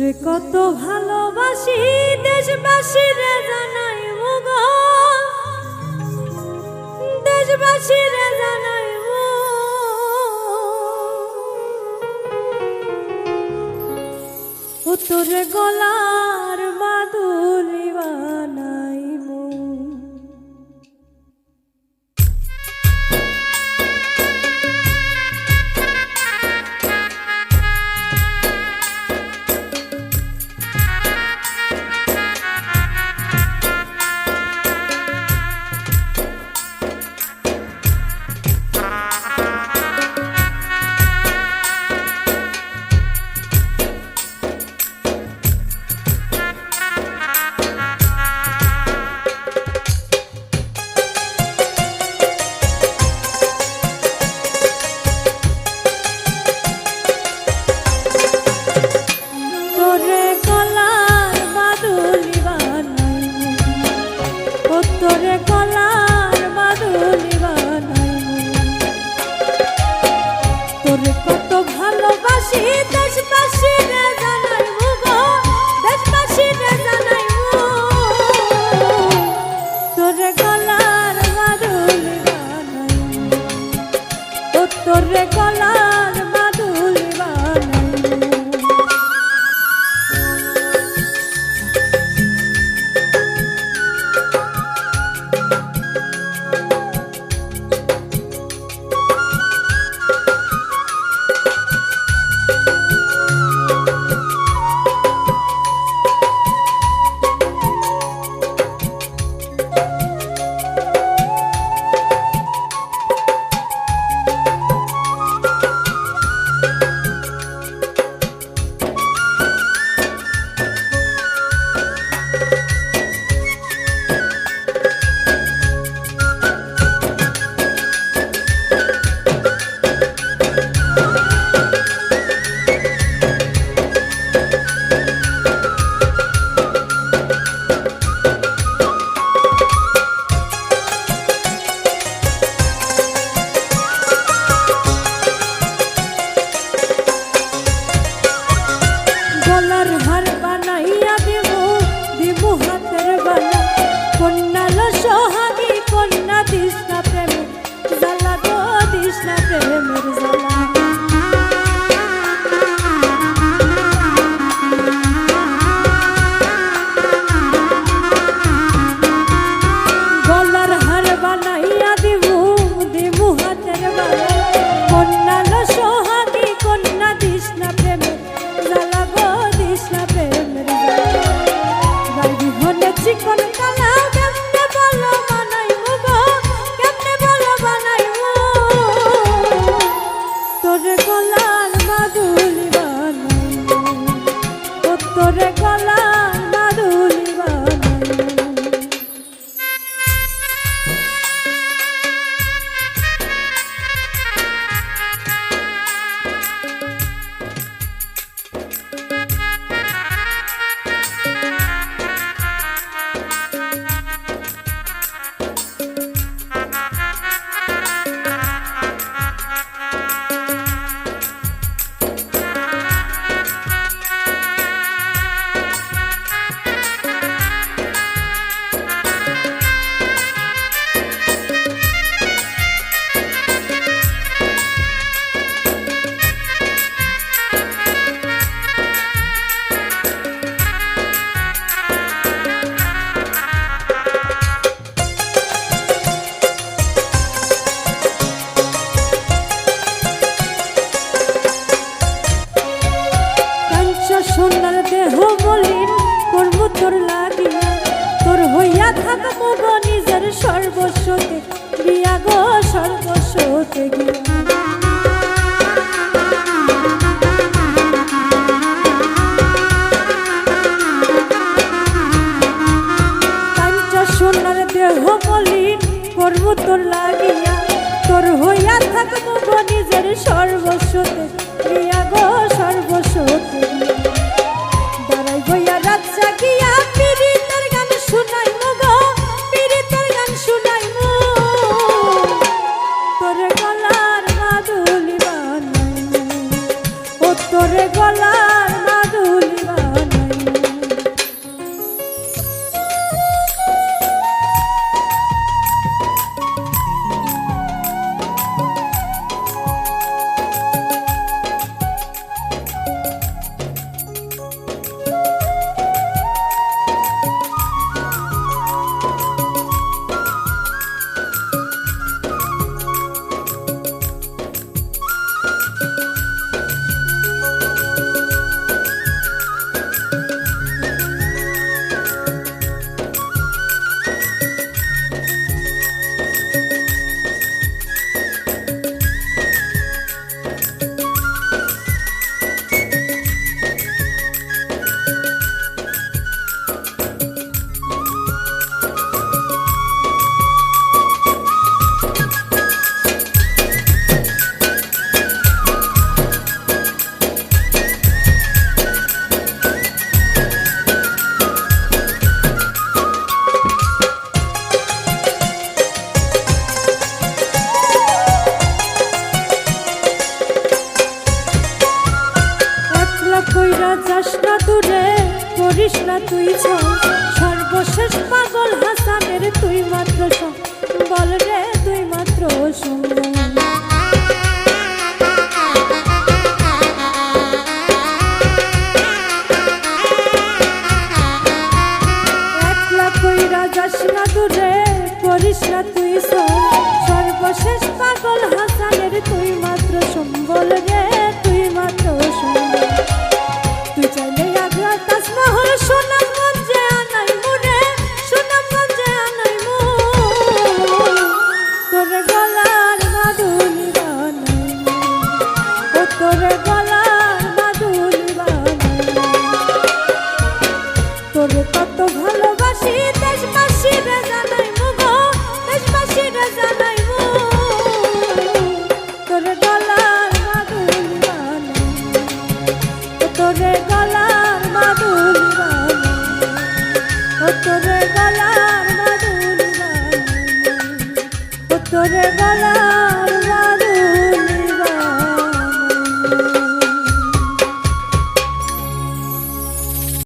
তোরে কত ভালোবাসি দেশবাসী রে জানাই মুগ দেশবাসী রে জানাই ও তোরে গলা তোর গলা গলার বাদুল বানাইলে কত রে গলার সোনার দেহ বলিন করব তোর লাগিয়া তোর হইয়া থাকব গো নিজের সর্বস্বতে, বিয়া গো সর্বস্বতে গিয়া। দেহ বলি করব তোর লাগিয়া। তোর হইয়া থাকব বনি দূরে করিস না তুই সর্বশেষ পাগল হাসানের তুই মাত্র বল রে তুই মাত্র সুন্দর করিস না তুই সব